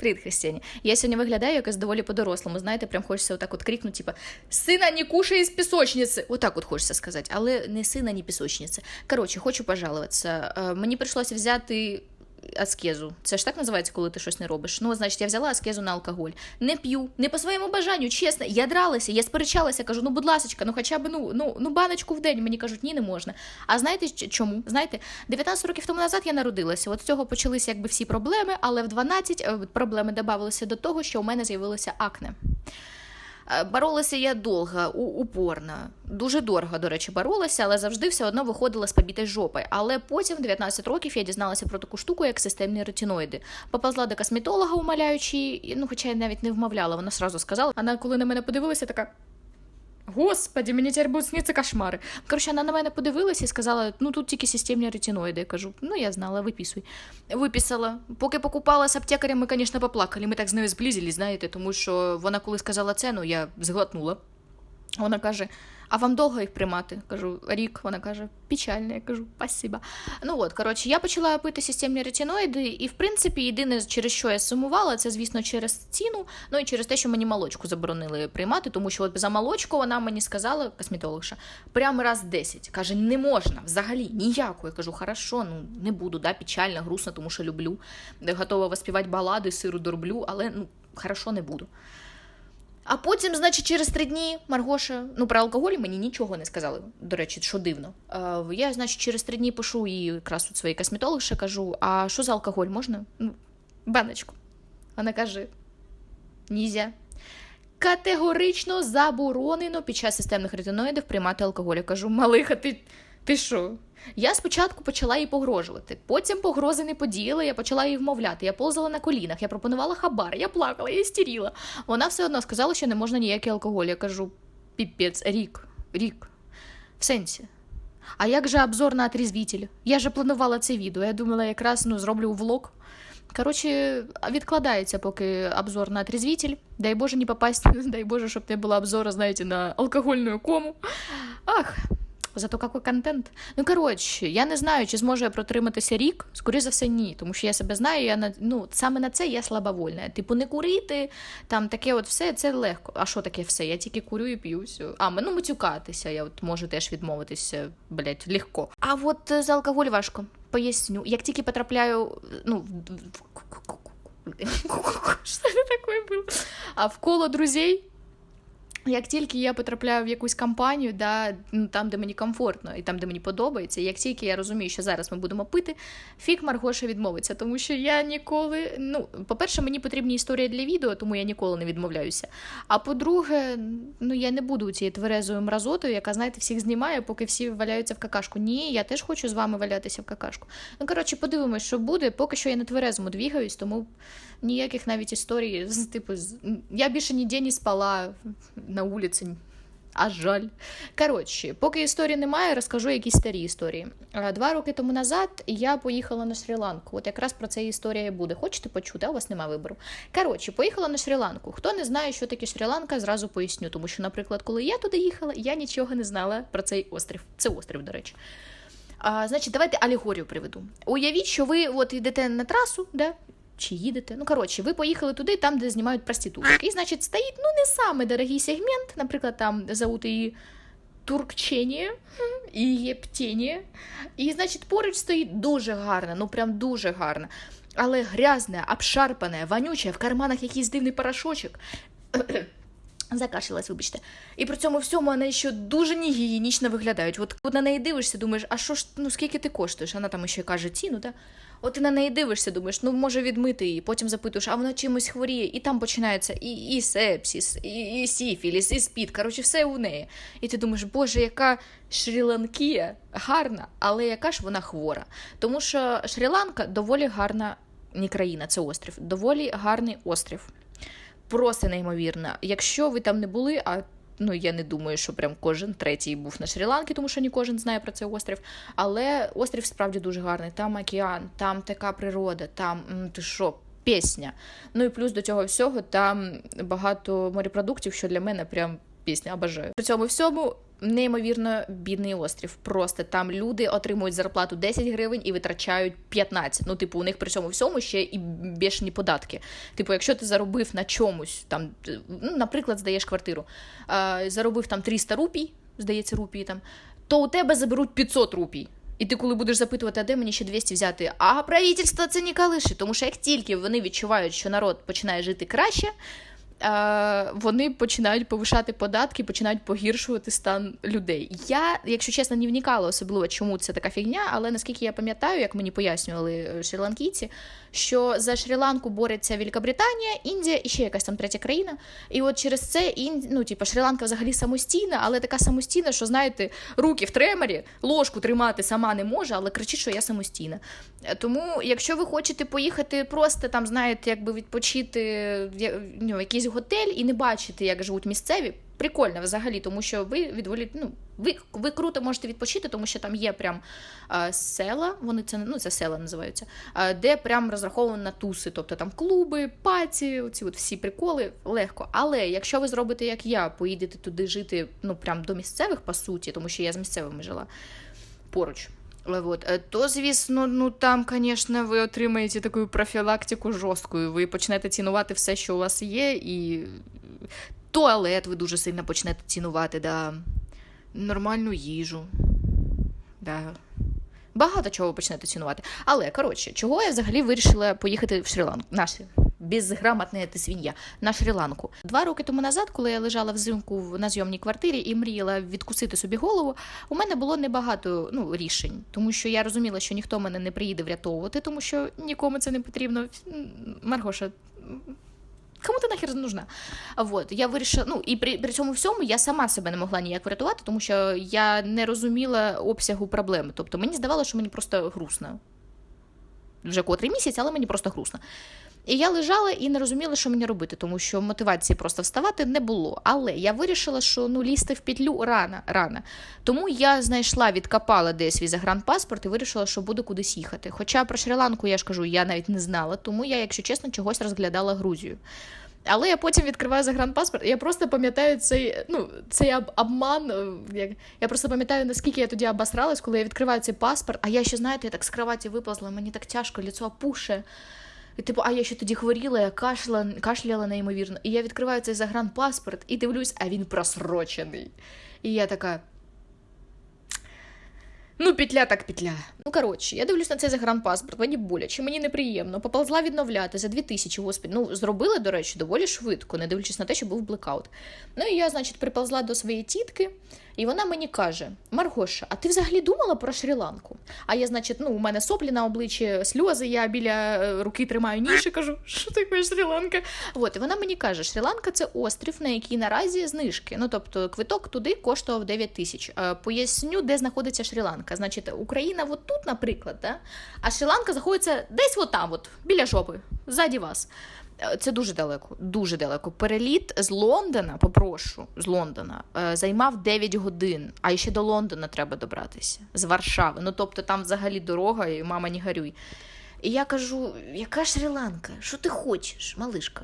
Привіт, Христині. Я сьогодні виглядаю якось доволі по-дорослому. Знаєте, прям хочеться отак от крикнути, типа сина не кушай із пісочниці. Отак от хочеться сказати, але не сина, ні пісочниці. Коротше, хочу пожалуватися. Е, Мені прийшлося взяти. Аскезу. Це ж так називається, коли ти щось не робиш. Ну, значить, я взяла аскезу на алкоголь. Не п'ю, не по своєму бажанню, чесно. Я дралася, я сперечалася, кажу, ну, будь ласка, ну хоча б ну, ну, ну баночку в день. Мені кажуть, ні, не можна. А знаєте чому? Знаєте, 19 років тому назад я народилася. От з цього почалися якби всі проблеми, але в 12 е, проблеми додавалися до того, що у мене з'явилося акне. Е, Боролася я довго, упорно. Дуже дорого, до речі, боролася, але завжди все одно виходила з побітої жопи. Але потім, в 19 років, я дізналася про таку штуку, як системні ретиноїди. Поповзла до косметолога, умоляючи, ну, хоча я навіть не вмовляла, вона сразу сказала. Вона, коли на мене подивилася, така. Господи, мені тепер будуть сніться кошмари. Коротше, вона на мене подивилася і сказала: ну тут тільки системні ретиноїди. Я кажу, ну я знала, виписуй. Виписала. Поки покупала з аптекарем, ми, звісно, поплакали. Ми так з нею зблизились, знаєте, тому що вона, коли сказала ціну, я зглотнула. Вона каже: А вам довго їх приймати? Кажу, рік. Вона каже, печально. Я кажу, спасибо. Ну от, коротше, я почала пити системні ретиноїди, і в принципі, єдине, через що я сумувала, це, звісно, через ціну, ну і через те, що мені молочку заборонили приймати, тому що от за молочку вона мені сказала, косметологша, прямо раз 10. Каже, не можна взагалі ніяку. Я кажу, хорошо, ну не буду, да, печально, грустно, тому що люблю. Готова воспівати балади, сиру дорблю, але ну, хорошо не буду. А потім, значить, через три дні Маргоша, ну про алкоголь мені нічого не сказали. До речі, що дивно. Е, я, значить, через три дні пишу їй якраз от своїй косметологше, кажу: а що за алкоголь можна? Ну, баночку. Вона каже: нізя. Категорично заборонено під час системних ретиноїдів приймати алкоголь. Я кажу, малиха, ти, ти що? Я спочатку почала їй погрожувати, потім погрози не подіяли, я почала її вмовляти. Я ползала на колінах, я пропонувала хабар, я плакала, я істеріла. Вона все одно сказала, що не можна ніякий алкоголь. Я кажу, піпець, рік, рік. В сенсі. А як же обзор на отрізвітель? Я же планувала це відео. Я думала, якраз ну, зроблю влог. Коротше, відкладається поки обзор на отрізвітель. Дай Боже не попасть, дай Боже, щоб не було обзора, знаєте, на алкогольну кому. Ах, Зато какой контент. Ну, коротше, я не знаю, чи зможу я протриматися рік. Скоріше за все, ні. Тому що я себе знаю, я на ну саме на це я слабовольна. Типу, не курити, там таке от все, це легко. А що таке все? Я тільки курю і п'ю. А, ну матюкатися, я от можу теж відмовитися, блять, легко. А от е, за алкоголь важко. Поясню. Як тільки потрапляю, ну, в- що це таке було? А в коло друзей. Як тільки я потрапляю в якусь компанію, да, ну, там, де мені комфортно і там, де мені подобається, як тільки я розумію, що зараз ми будемо пити, фік Маргоша відмовиться, тому що я ніколи. Ну, по-перше, мені потрібні історії для відео, тому я ніколи не відмовляюся. А по-друге, ну я не буду цією тверезою мразотою, яка, знаєте, всіх знімає, поки всі валяються в какашку. Ні, я теж хочу з вами валятися в какашку. Ну, коротше, подивимось, що буде. Поки що я на тверезому двігаюсь, тому ніяких навіть історій типу я більше ніде не спала на вулиці. А жаль. Коротше, поки історії немає, розкажу якісь старі історії. Два роки тому назад я поїхала на Шрі-Ланку. От якраз про це історія і буде. Хочете почути, а у вас немає вибору. Коротше, поїхала на Шрі-Ланку. Хто не знає, що таке Шрі-Ланка, зразу поясню. Тому що, наприклад, коли я туди їхала, я нічого не знала про цей острів. Це острів, до речі. А, значить, давайте алегорію приведу. Уявіть, що ви от йдете на трасу, да? Чи їдете. Ну, коротше, ви поїхали туди, там, де знімають проституток. І, значить, стоїть ну не самий дорогий сегмент, наприклад, там зовут її Туркчені і Єптені. І, значить, поруч стоїть дуже гарна, ну прям дуже гарна. Але грязне, обшарпане, вонюче, в карманах якийсь дивний порошочок. Закашлялась, вибачте. І при цьому всьому вона ще дуже негігієнічно виглядають. От коли на неї дивишся, думаєш, а що ж, ну скільки ти коштуєш? Вона там ще каже ціну, да? От ти на неї дивишся, думаєш, ну може відмити її, потім запитуєш, а вона чимось хворіє, і там починається і, і сепсіс, і, і сіфіліс, і спід, коротше, все у неї. І ти думаєш, боже, яка Шрі-Ланкія гарна, але яка ж вона хвора. Тому що Шрі-Ланка доволі гарна не країна, це острів, доволі гарний острів просто неймовірна. Якщо ви там не були, а ну я не думаю, що прям кожен третій був на Шрі-Ланці, тому що не кожен знає про цей острів. Але острів справді дуже гарний. Там океан, там така природа, там ти що, пісня. Ну і плюс до цього всього там багато морепродуктів, що для мене прям пісня обожаю. При цьому всьому неймовірно бідний острів. Просто там люди отримують зарплату 10 гривень і витрачають 15. Ну, типу, у них при цьому всьому ще і бешені податки. Типу, якщо ти заробив на чомусь, там, ну, наприклад, здаєш квартиру, заробив там 300 рупій, здається, рупії там, то у тебе заберуть 500 рупій. І ти, коли будеш запитувати, а де мені ще 200 взяти, а правительство це не калиші, тому що як тільки вони відчувають, що народ починає жити краще, вони починають повишати податки, починають погіршувати стан людей. Я, якщо чесно, не вникала особливо, чому це така фігня, але наскільки я пам'ятаю, як мені пояснювали е, шрі-ланкійці, що за Шрі-Ланку бореться Великобританія, Індія і ще якась там третя країна. І от через це Ін... ну, типу, Шрі-Ланка взагалі самостійна, але така самостійна, що знаєте, руки в треморі, ложку тримати сама не може, але кричить, що я самостійна. Е, Тому, якщо ви хочете поїхати просто там, знаєте, якби відпочити в ну, в якийсь готель і не бачити, як живуть місцеві. Прикольно взагалі, тому що ви відволі... ну, ви, ви круто можете відпочити, тому що там є прям е, села, вони це ну це села називаються, е, де прям розраховано на туси, тобто там клуби, паті, оці от всі приколи легко. Але якщо ви зробите як я, поїдете туди жити, ну прям до місцевих по суті, тому що я з місцевими жила поруч. Вот. е, То, звісно, ну там, звісно, ви отримаєте таку профілактику жорстку. Ви почнете цінувати все, що у вас є, і туалет ви дуже сильно почнете цінувати, да. нормальну їжу. Да. Багато чого ви почнете цінувати. Але, коротше, чого я взагалі вирішила поїхати в Шрі-Ланку? На Шрі- Безграмотна ти свинья на Шрі-Ланку. Два роки тому назад, коли я лежала взимку на зйомній квартирі і мріяла відкусити собі голову, у мене було небагато ну, рішень, тому що я розуміла, що ніхто мене не приїде врятовувати, тому що нікому це не потрібно. Маргоша, Кому ти нахер нужна? Вот, я вирішила, ну і при, при цьому всьому я сама себе не могла ніяк врятувати, тому що я не розуміла обсягу проблеми. Тобто мені здавалося, що мені просто грустно. Вже котрий місяць, але мені просто грустно. І я лежала і не розуміла, що мені робити, тому що мотивації просто вставати не було. Але я вирішила, що ну лізти в петлю рано, рано. Тому я знайшла, відкопала десь свій загранпаспорт і вирішила, що буду кудись їхати. Хоча про Шрі-Ланку я ж кажу, я навіть не знала, тому я, якщо чесно, чогось розглядала Грузію. Але я потім відкриваю загранпаспорт, і я просто пам'ятаю цей, ну, цей обман. е. Я просто пам'ятаю, наскільки я тоді обосралась, коли я відкриваю цей паспорт, а я ще, знаєте, я так з кроваті виповзла, мені так тяжко, ліцо опуше. Типу, а я ще тоді хворіла, я кашляла, кашляла неймовірно. І я відкриваю цей загранпаспорт і дивлюсь, а він просрочений. І я така. Ну, петля так петля. Ну, коротше, я дивлюсь на цей загранпаспорт, мені боляче, мені неприємно. Поползла відновляти за 2000, господи. Ну, зробили, до речі, доволі швидко, не дивлячись на те, що був блекаут. Ну і я, значить, приползла до своєї тітки, і вона мені каже: Маргоша, а ти взагалі думала про Шрі-Ланку? А я, значить, ну, у мене соплі на обличчі, сльози, я біля е, руки тримаю ніж і кажу, що таке Шрі-Ланка? От, і вона мені каже, Шрі-Ланка це острів, на який наразі знижки. Ну, тобто, квиток туди коштував 9 тисяч. Е, Поясню, де знаходиться Шрі-Ланка. Значить, Україна от тут, наприклад, да? а Шрі-Ланка знаходиться десь от там, от, біля жопи, ззаді вас. Е, Це дуже далеко, дуже далеко. Переліт з Лондона, попрошу, з Лондона, е, займав 9 годин, а ще до Лондона треба добратися, з Варшави. Ну, тобто там взагалі дорога, і мама не горюй. І я кажу: яка Шрі-Ланка? Що ти хочеш, малишка?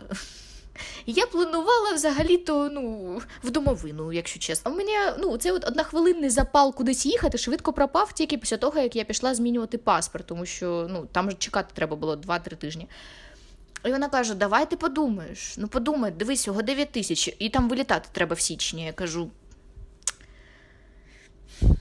Я планувала взагалі-то ну, в домовину, якщо чесно. У мене ну, цей от однохвилинний запал кудись їхати швидко пропав тільки після того, як я пішла змінювати паспорт, тому що ну, там чекати треба було 2-3 тижні. І вона каже: Давай ти подумаєш. Ну подумай, дивись, його 9 тисяч, і там вилітати треба в січні. Я кажу.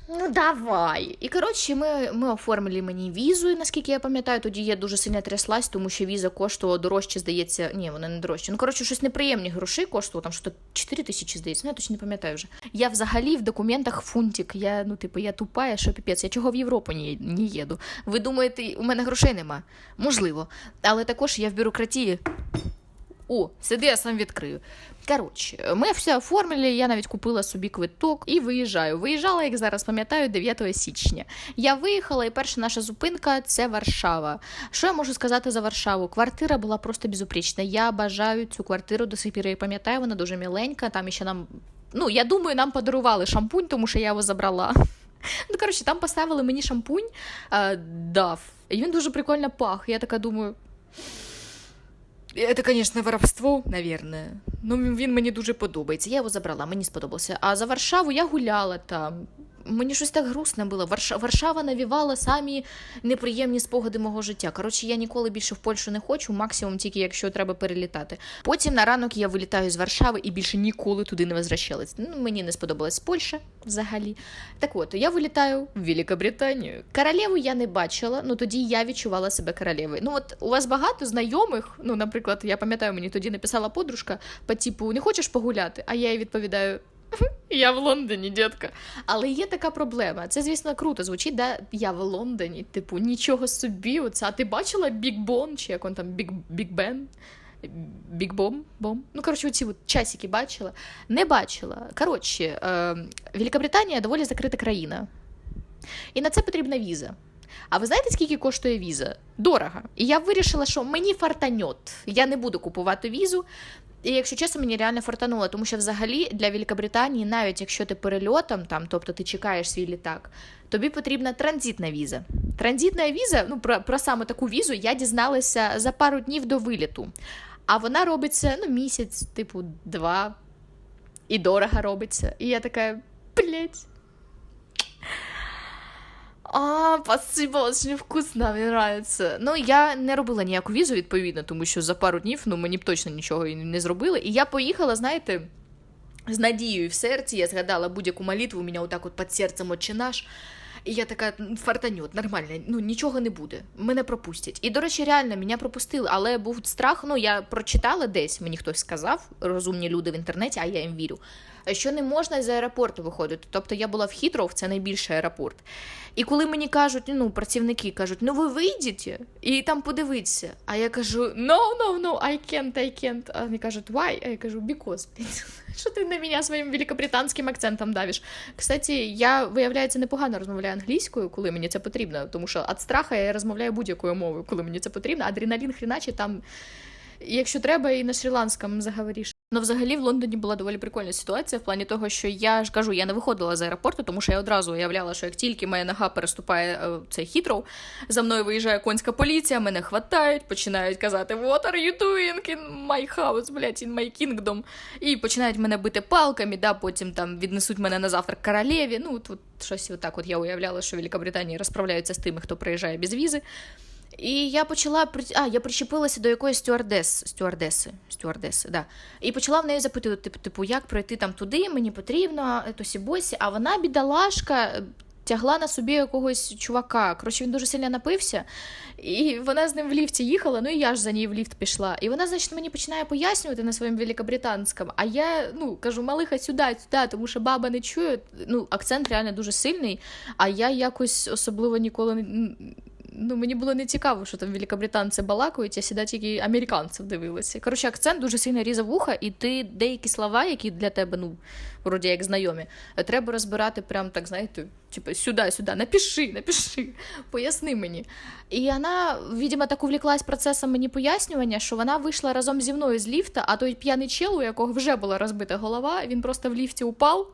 Ну, давай. І коротше, ми, ми оформили мені візу, наскільки я пам'ятаю, тоді я дуже сильно тряслась, тому що віза коштувала дорожче, здається. Ні, вона не дорожче. Ну, коротше, щось неприємні гроші коштувало, там що 4 тисячі, здається, ну, я точно не пам'ятаю вже. Я взагалі в документах фунтик. Я, ну, типу, я тупая, що піпець. Я чого в Європу не, не їду? Ви думаєте, у мене грошей нема? Можливо. Але також я в бюрократії. О, сиди, я сам відкрию. Коротше, ми все оформили, я навіть купила собі квиток і виїжджаю. Виїжджала, як зараз пам'ятаю, 9 січня. Я виїхала, і перша наша зупинка це Варшава. Що я можу сказати за Варшаву? Квартира була просто безупречна. Я бажаю цю квартиру до сих пір я пам'ятаю, вона дуже міленька. Там ще нам. Ну, я думаю, нам подарували шампунь, тому що я його забрала. Ну, коротше, там поставили мені шампунь е, дав. І він дуже прикольно пах. Я така думаю. Це, звісно, воровство, наверное. Ну, він мені дуже подобається. Я його забрала, мені сподобався. А за Варшаву я гуляла там. Мені щось так грустно було. Варша... Варшава навівала самі неприємні спогади мого життя. Коротше, я ніколи більше в Польщу не хочу, максимум тільки якщо треба перелітати. Потім на ранок я вилітаю з Варшави і більше ніколи туди не возвращалась. Ну, мені не сподобалась Польща взагалі. Так от, я вилітаю в Великобританію. Королеву я не бачила, ну тоді я відчувала себе королевою. Ну от у вас багато знайомих. Ну, наприклад, я пам'ятаю, мені тоді написала подружка по типу не хочеш погуляти? А я їй відповідаю. Я в Лондоні, дітка. Але є така проблема. Це, звісно, круто звучить, да? я в Лондоні. Типу, нічого собі. Оце. А ти бачила Біг Бон, чи як он там Біг Біг Бен? Біг Бом? Бом? Ну, коротше, оці от часики бачила. Не бачила. Коротше, е, Великобританія доволі закрита країна. І на це потрібна віза. А ви знаєте, скільки коштує віза? Дорого. І я вирішила, що мені фартаньот. Я не буду купувати візу. І якщо чесно, мені реально фортануло, тому що взагалі для Великобританії, навіть якщо ти перельотом, там, тобто ти чекаєш свій літак, тобі потрібна транзитна віза. Транзитна віза, ну про, про саме таку візу я дізналася за пару днів до виліту. А вона робиться ну, місяць, типу, два, і дорого робиться. І я така, блять. А, спасибо, очень вкусно, мені нравится. Ну, я не робила ніяку візу, відповідно, тому що за пару днів ну, мені б точно нічого не зробили. І я поїхала, знаєте, з надією в серці, я згадала будь-яку молитву, у мене отак от під серцем отче наш. І я така, фартаньот, нормально, ну нічого не буде. Мене пропустять. І, до речі, реально мене пропустили, але був страх. Ну, я прочитала десь, мені хтось сказав, розумні люди в інтернеті, а я їм вірю. Що не можна з аеропорту виходити. Тобто я була в Хітров, це найбільший аеропорт. І коли мені кажуть, ну, працівники кажуть, ну ви вийдете і там подивіться. А я кажу, no, no, no, I can't, I can't. А вони кажуть, why? А я кажу, because. Що ти на мене своїм великобританським акцентом давиш? Кстати, я, виявляється, непогано розмовляю англійською, коли мені це потрібно, тому що від страха я розмовляю будь-якою мовою, коли мені це потрібно. Адреналін хріначе там, якщо треба, і на шрі-ланському заговориш. Ну, взагалі, в Лондоні була доволі прикольна ситуація в плані того, що я ж кажу, я не виходила з аеропорту, тому що я одразу уявляла, що як тільки моя нога переступає е, цей хітров, за мною виїжджає конська поліція, мене хватають, починають казати What are you doing in my house, блядь, in my kingdom, і починають мене бити палками, да, потім там віднесуть мене на завтрак королеві. Ну, тут щось отак от я уявляла, що в Великобританії розправляються з тими, хто приїжджає без візи. І я почала а, я причепилася до якоїсь стюардес, стюардеси, стюардеси, да. І почала в неї запитувати, типу, як пройти там туди, мені потрібно, тосі босі, а вона, бідолашка, тягла на собі якогось чувака. Коротше, він дуже сильно напився, і вона з ним в ліфті їхала, ну і я ж за ній в ліфт пішла. І вона, значить, мені починає пояснювати на своєму великобританському, а я ну, кажу, малиха сюди, сюди, тому що баба не чує. Ну, акцент реально дуже сильний, а я якось особливо ніколи не ну, мені було не цікаво, що там великобританці балакають, я сюди тільки американців дивилася. Коротше, акцент дуже сильно різав вуха, і ти деякі слова, які для тебе, ну, вроді як знайомі, треба розбирати прям так, знаєте, типу, сюди, сюди, напиши, напиши, поясни мені. І вона, видимо, так увліклась процесом мені пояснювання, що вона вийшла разом зі мною з ліфта, а той п'яний чел, у якого вже була розбита голова, він просто в ліфті упав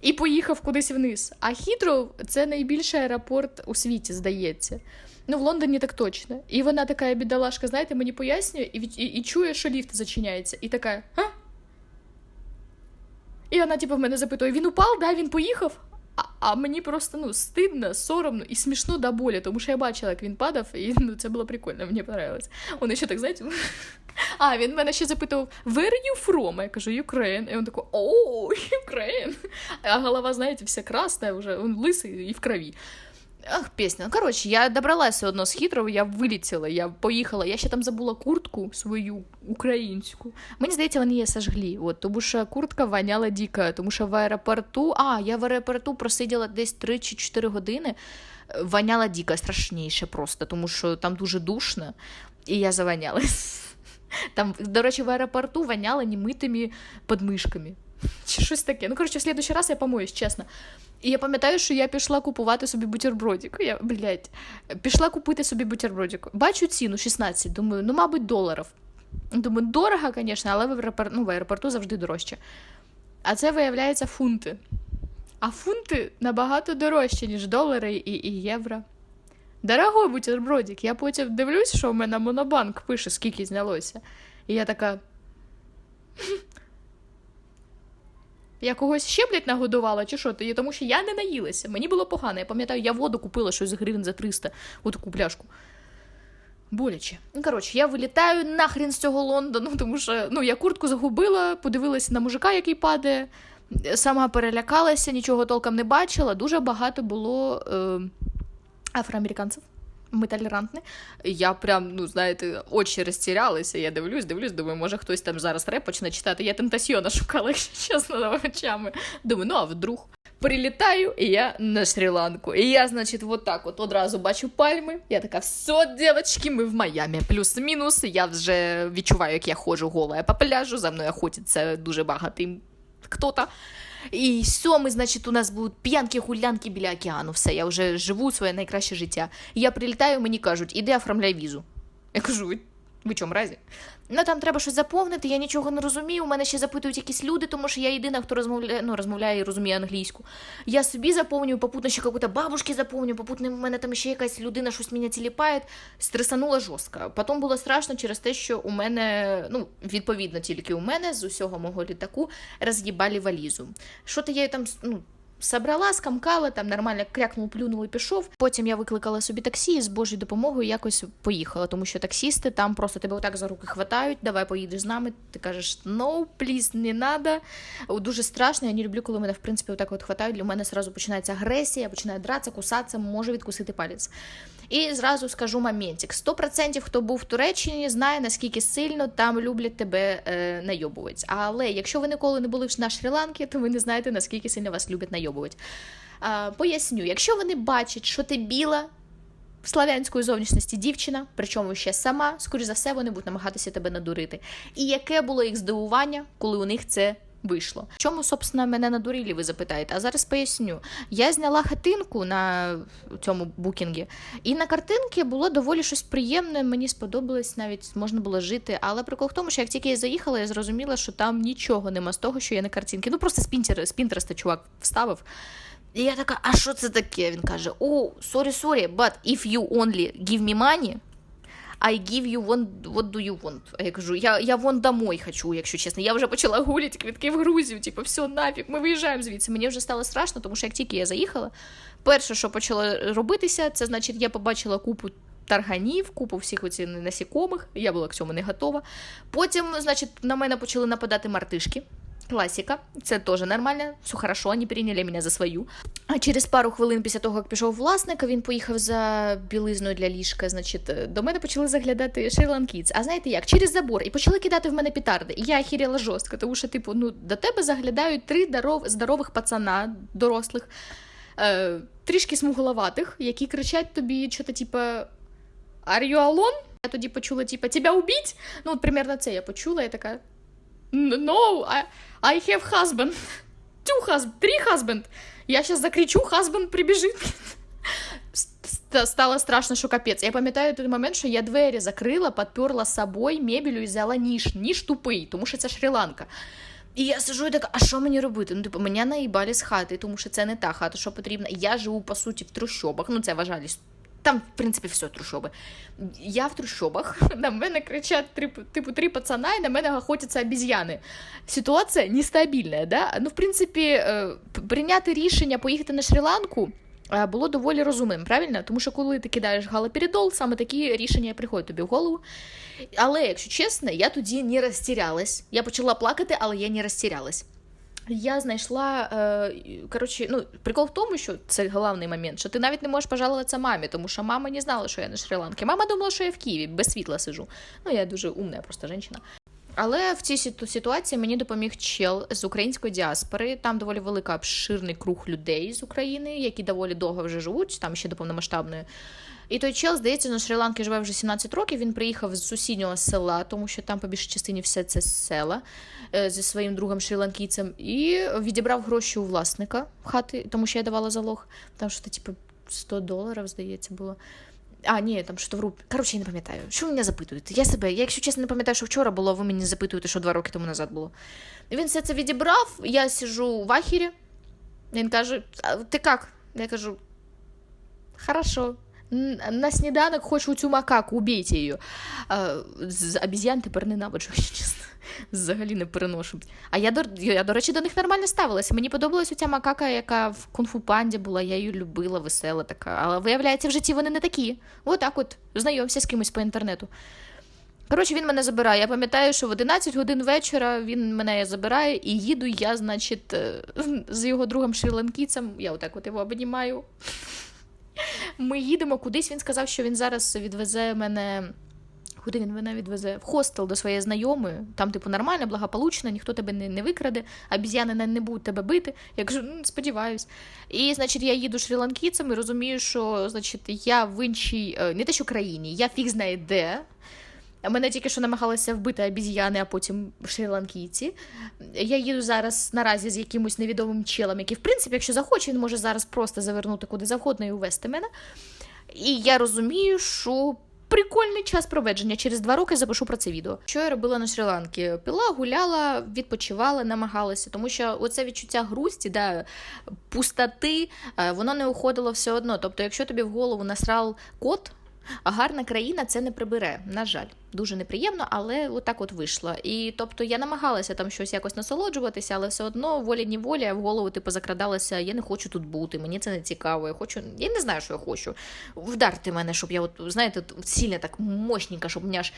і поїхав кудись вниз. А Хітроу це найбільший аеропорт у світі, здається. Ну, в Лондоні так точно. І вона така бідолашка, знаєте, мені пояснює і, і, і чує, що ліфт зачиняється. І така. а? І вона, типу, в мене запитує: він упав, да, він поїхав? А мені просто ну, стидно, соромно і смішно до болі, тому що я бачила, як він падав, і ну, це було прикольно, мені подобалось. Вони ще так, знаєте. А, він мене ще запитував, where are you from? Я кажу, Ukraine. І він такий, о, Ukraine. А голова, знаєте, вся красна, вже він лисий і в крові. Ах, пісня. Коротше, я добралася одно з хитрого, я вилетіла, я поїхала. Я ще там забула куртку свою українську. Мені здається, вони її сожгли. От, тому що куртка воняла дико, тому що в аеропорту, а, я в аеропорту просиділа десь 3 чи 4 години. Воняла дико, страшніше просто, тому що там дуже душно, і я завонялась. Там, до речі, в аеропорту воняли немитими подмишками. Чи щось таке. Ну, коротше, в следующий раз я помоюсь, чесно. І я пам'ятаю, що я пішла купувати собі бутербродик. Я, блядь, пішла купити собі бутербродик. Бачу ціну 16. Думаю, ну, мабуть, доларів. Думаю, дорого, звісно, але в аеропорту, ну, в аеропорту завжди дорожче. А це виявляється фунти. А фунти набагато дорожчі, ніж долари і, і євро. Дорогой бутербродик, я потім дивлюсь, що в мене монобанк пише, скільки знялося. І я така. Я когось ще, блядь, нагодувала, чи що? Тоді- Тому що я не наїлася. Мені було погано. Я пам'ятаю, я воду купила щось гривень за 300, отаку пляшку. Боляче. Ну, коротше, я вилітаю нахрен з цього Лондону, тому що ну, я куртку загубила, подивилася на мужика, який падає, сама перелякалася, нічого толком не бачила. Дуже багато було е, афроамериканців. Ми толерантні. Я прям, ну знаєте, очі розтірялися. Я дивлюсь, дивлюсь, думаю, може хтось там зараз реп почне читати. Я тентасьйона шукала, якщо чесно, очами. Думаю, ну а вдруг. Прилітаю, і я на Шрі-Ланку. І я, значить, вот так от одразу бачу пальми. Я така, все, дівчатки, ми в Майамі. Плюс-мінус. Я вже відчуваю, як я ходжу гола по пляжу. За мною охотиться дуже багатий хто-то. І ми, значить, у нас будуть п'янки, гулянки біля океану. Все, я вже живу своє найкраще життя. Я прилітаю, мені кажуть, іди оформляй візу. Я кажу, ви чому разі? Ну там треба щось заповнити, я нічого не розумію. У мене ще запитують якісь люди, тому що я єдина, хто розмовляє, ну, розмовляє і розуміє англійську. Я собі заповнюю, попутно ще какую-то бабушки заповнюю, попутно в мене там ще якась людина щось мене тіліпає. Стресанула жорстко. Потім було страшно через те, що у мене, ну, відповідно, тільки у мене з усього мого літаку роз'їбали валізу. Що то я там ну, Собрала, скамкала, там нормально крякнув, плюнув і пішов. Потім я викликала собі таксі і з Божою допомогою якось поїхала, тому що таксісти там просто тебе отак за руки хватають, давай поїдеш з нами. Ти кажеш, no, please, не надо. Дуже страшно. Я не люблю, коли мене в принципі отак от хватають. Для мене сразу починається агресія, я починаю дратися, кусатися, може відкусити палець. І зразу скажу моментик: 100% хто був в Туреччині, знає наскільки сильно там люблять тебе е, найобувати. Але якщо ви ніколи не були на Шрі-Ланці, то ви не знаєте наскільки сильно вас люблять найобувати. Е, поясню, якщо вони бачать, що ти біла. Славянської зовнішності дівчина, причому ще сама, скоріш за все, вони будуть намагатися тебе надурити. І яке було їх здивування, коли у них це вийшло? Чому, собственно, мене надурили, ви запитаєте? А зараз поясню. Я зняла хатинку на цьому букінгі, і на картинці було доволі щось приємне. Мені сподобалось, навіть можна було жити. Але прикол в тому, що як тільки я заїхала, я зрозуміла, що там нічого нема з того, що є на картинці. Ну просто з Пінтереста чувак вставив. І я така, а що це таке? Він каже: О, sorry, sorry, but if you only give me money, I give you one, what do you want? А я кажу, я, я вон домой хочу, якщо чесно. Я вже почала гуляти квітки в Грузію, типу, все, нафіг, ми виїжджаємо звідси. Мені вже стало страшно, тому що як тільки я заїхала, перше, що почало робитися, це значить, я побачила купу. Тарганів, купу всіх оці насікомих, я була к цьому не готова. Потім, значить, на мене почали нападати мартишки. Класіка, це теж нормально, все хорошо, вони прийняли мене за свою. А через пару хвилин після того, як пішов власник, він поїхав за білизною для ліжка. Значить, до мене почали заглядати шрі-ланкійці. А знаєте як? Через забор і почали кидати в мене петарди. І я хіряла жорстко, тому що, типу, ну до тебе заглядають три здоров... здорових пацана, дорослих, е, трішки смугловатих, які кричать тобі, що типу, Are you alone? Я тоді почула, типу, тебе убить? Ну, от примерно це я почула, я така. No, I, I have husband. Two husband, three husband. Я сейчас закричу, husband прибіжить. Ст- Стало страшно, що капець. Я пам'ятаю той момент, що я двері закрила, підперла з собою мебелю і взяла ніж. Ніж тупий, тому що це Шрі-Ланка. І я сижу і така, а що мені робити? Ну, типу, мене наїбали з хати, тому що це не та хата, що потрібно. Я живу, по суті, в трущобах. Ну, це вважались. Там, в принципі, все трущоби. Я в трущобах, на мене кричать три, типу три пацана, і на мене охотяться обіз'яни. Ситуація нестабільна, да? Ну, в принципі, е, прийняти рішення поїхати на Шрі-Ланку е, було доволі розумним, правильно? Тому що коли ти кидаєш галоперидол, саме такі рішення приходять тобі в голову. Але, якщо чесно, я тоді не розтірялась. Я почала плакати, але я не розтірялась. Я знайшла, е, коротше, ну, прикол в тому, що це головний момент, що ти навіть не можеш пожалуватися мамі, тому що мама не знала, що я на Шрі-Ланці. Мама думала, що я в Києві, без світла сижу. Ну, я дуже умна просто жінка. Але в цій ситуації мені допоміг чел з української діаспори. Там доволі велика обширний круг людей з України, які доволі довго вже живуть, там ще до повномасштабної. І той чел, здається, на Шрі-Ланці живе вже 17 років. Він приїхав з сусіднього села, тому що там по більшій частині все це села е, зі своїм другом шрі-ланкійцем, і відібрав гроші у власника хати, тому що я давала залог. Там що типу 100 доларів, здається, було. А, ні, там що то в руб. Коротше, я не пам'ятаю. Що ви мене запитуєте? Я себе, я, якщо чесно, не пам'ятаю, що вчора було, ви мені запитуєте, що два роки тому назад було. Він все це відібрав, я сижу в ахірі. Він каже: ти як? Я кажу, хорошо. На сніданок хочу цю макаку, убійте її. З обіз'ян тепер ненавиджу, якщо чесно. Взагалі не переношу. А я я, до речі, до них нормально ставилася. Мені подобалась ця макака, яка в кунг-фу панді була, я її любила, весела така. Але виявляється, в житті вони не такі. Отак от, знайомся з кимось по інтернету. Коротше, він мене забирає. Я пам'ятаю, що в 11 годин вечора він мене забирає, і їду я, значить, е, з його другом шрі-ланкійцем. Я отак от його обнімаю. Ми їдемо кудись. Він сказав, що він зараз відвезе мене. Куди він мене відвезе? В хостел до своєї знайомої. Там, типу, нормально, благополучно, ніхто тебе не, не викраде, обіз'яни не, будуть тебе бити. Я кажу, ну, сподіваюсь. І, значить, я їду шрі-ланкійцем і розумію, що значить, я в іншій, е, не те, що країні, я фіг знає де. Мене тільки що намагалися вбити обіз'яни, а потім шрі-ланкійці. Я їду зараз наразі з якимось невідомим челом, який, в принципі, якщо захоче, він може зараз просто завернути куди завгодно і увести мене. І я розумію, що прикольний час проведення. Через два роки запишу про це відео. Що я робила на Шрі-Ланкі? Пила, гуляла, відпочивала, намагалася, тому що оце відчуття грусті, да, пустоти, е, воно не уходило все одно. Тобто, якщо тобі в голову насрав кот. А гарна країна це не прибере, на жаль, дуже неприємно, але отак от вийшло. І тобто я намагалася там щось якось насолоджуватися, але все одно волі ні волі в голову типу закрадалася. Я не хочу тут бути, мені це не цікаво. Я хочу, я не знаю, що я хочу. Вдарте мене, щоб я, от знаєте, сильно так мощненько, щоб мене аж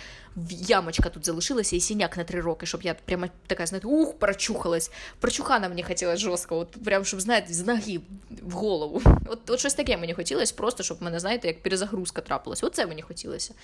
ямочка тут залишилася і синяк на три роки, щоб я прямо така, знаєте, ух, прочухалась. Прочухана мені хотілося жорстко, от прям, щоб, знаєте, з ноги в голову. От, от щось таке мені хотілося, просто щоб мене, знаєте, як перезагрузка трапилась. Оце мені хотілося.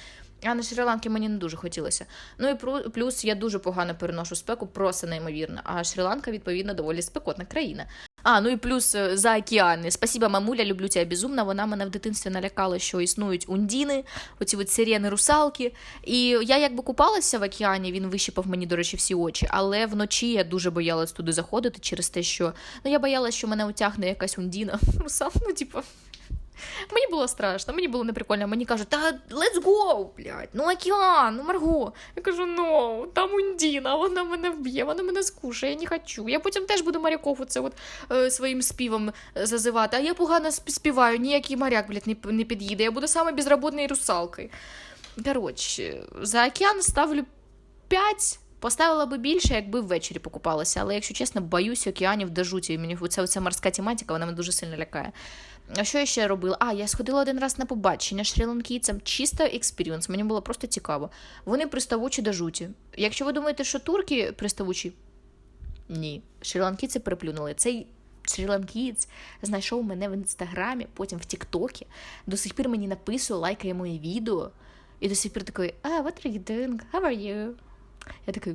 А на Шрі-Ланки мені не дуже хотілося. Ну і плюс я дуже погано переношу спеку, просто неймовірно. А Шрі-Ланка, відповідно, доволі спекотна країна. А, ну і плюс е, за океани. Спасіба, мамуля, люблю тебе безумно. Вона мене в дитинстві налякала, що існують ундіни, оці от сирени русалки. І я якби купалася в океані, він вищипав мені, до речі, всі очі. Але вночі я дуже боялась туди заходити через те, що ну я боялась, що мене утягне якась ундіна. Русал, ну типу. Мені було страшно, мені було неприкольно. Мені кажуть, та let's go, блядь, ну океан, ну Марго. Я кажу, ну, там Ундіна, вона мене вб'є, вона мене скушає, я не хочу. Я потім теж буду моряков оце от е, своїм співом зазивати. А я погано співаю, ніякий моряк, блядь, не, не під'їде. Я буду саме безробітною русалкою. Коротше, за океан ставлю 5. Поставила би більше, якби ввечері покупалася, але якщо чесно, боюсь океанів до жуті. Мені оця, оця морська тематика, вона мене дуже сильно лякає. А що я ще робила? А, я сходила один раз на побачення шрі-ланкійцям. Чисто експіріенс, мені було просто цікаво. Вони приставучі до жуті. Якщо ви думаєте, що турки приставучі, ні. Шрі-ланкійці приплюнули. Цей шрі-ланкієць знайшов мене в інстаграмі, потім в Тіктокі. До сих пір мені написує, лайкає моє відео. І до сих пір такий, а, what are you doing? How are you? Я такий.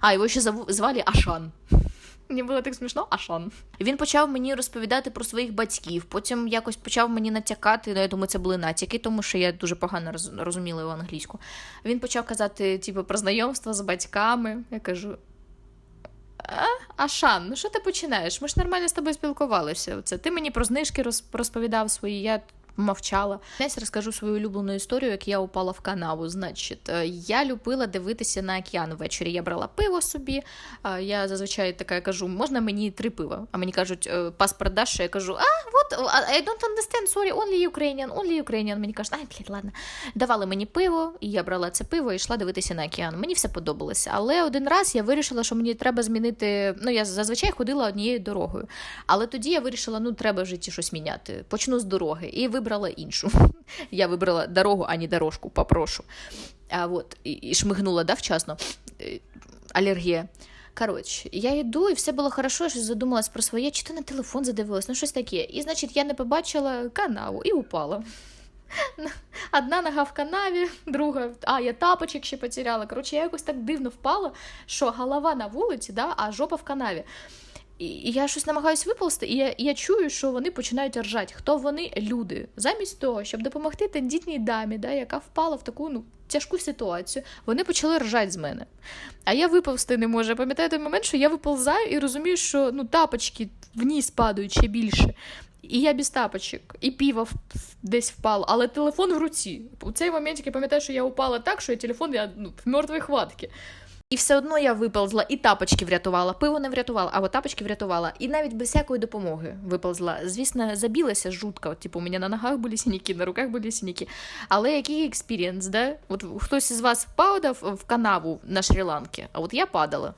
А, його ще звали Ашан. Мені було так смішно, Ашан. Він почав мені розповідати про своїх батьків, потім якось почав мені натякати. Ну, я думаю, це були натяки, тому що я дуже погано роз- розуміла його англійську. Він почав казати, типу, про знайомство з батьками. Я кажу. А, Ашан, ну що ти починаєш? Ми ж нормально з тобою спілкувалися. Це ти мені про знижки розповідав свої, я мовчала. Десь розкажу свою улюблену історію, як я упала в канаву. Значить, е, я любила дивитися на океан ввечері. Я брала пиво собі. Я зазвичай така кажу, можна мені три пива? А мені кажуть, «Е, паспорт даш? Я кажу, а от I don't understand, sorry, only Ukrainian, only Ukrainian. Мені кажуть, ай, блядь, ладно. Давали мені пиво, і я брала це пиво і йшла дивитися на океан. Мені все подобалося. Але один раз я вирішила, що мені треба змінити. Ну, я зазвичай ходила однією дорогою. Але тоді я вирішила, ну треба в житті щось міняти. Почну з дороги і вибрала іншу. Я вибрала дорогу, а не дорожку, попрошу. А от, і, і шмигнула, да, вчасно. Е, Алергія. Коротше, я йду, і все було хорошо, я щось задумалась про своє, чи то на телефон задивилась, ну щось таке. І, значить, я не побачила канаву і упала. Одна нога в канаві, друга. А, я тапочок ще потеряла. Коротше, я якось так дивно впала, що голова на вулиці, да, а жопа в канаві. І я щось намагаюся виползти, і я, і я чую, що вони починають ржати. Хто вони? Люди. Замість того, щоб допомогти тендітній дамі, да, яка впала в таку ну, тяжку ситуацію, вони почали ржати з мене. А я виповзти не можу. Я пам'ятаю той момент, що я виползаю і розумію, що ну, тапочки вниз падають ще більше. І я без тапочок, і піво десь впало, але телефон в руці. У цей момент я пам'ятаю, що я упала так, що я телефон я, ну, в мертвій хватці. І все одно я виползла, і тапочки врятувала. Пиво не врятувала, а от тапочки врятувала. І навіть без всякої допомоги виползла. Звісно, забілася жутко. От, типу, у мене на ногах були синяки, на руках були синяки. Але який експірієнс, да? От хтось із вас падав в канаву на Шрі-Ланці, а от я падала.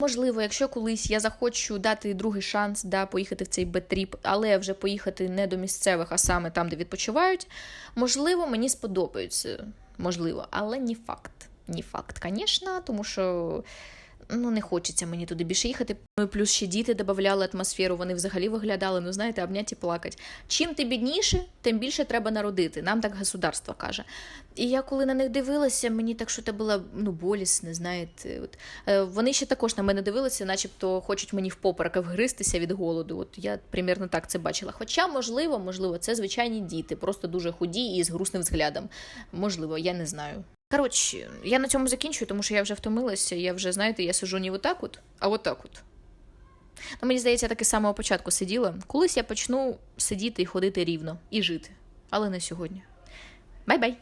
Можливо, якщо колись я захочу дати другий шанс да, поїхати в цей бетріп, але вже поїхати не до місцевих, а саме там, де відпочивають, можливо, мені сподобаються. Можливо, але не факт. Не факт, звісно, тому що ну, не хочеться мені туди більше їхати. Ну і плюс ще діти додавали атмосферу, вони взагалі виглядали, ну знаєте, обняті плакать. Чим ти бідніше, тим більше треба народити. Нам так государство каже. І я коли на них дивилася, мені так що це було ну, болісне, знаєте. От, е, вони ще також на мене дивилися, начебто хочуть мені в поперек вгристися від голоду. От я примірно так це бачила. Хоча, можливо, можливо, це звичайні діти, просто дуже худі і з грустним взглядом. Можливо, я не знаю. Коротше, я на цьому закінчую, тому що я вже втомилася. Я вже, знаєте, я сижу не отак от, а отак от. Ну, мені здається, я так і з самого початку сиділа. Колись я почну сидіти і ходити рівно і жити. Але не сьогодні. Бай-бай!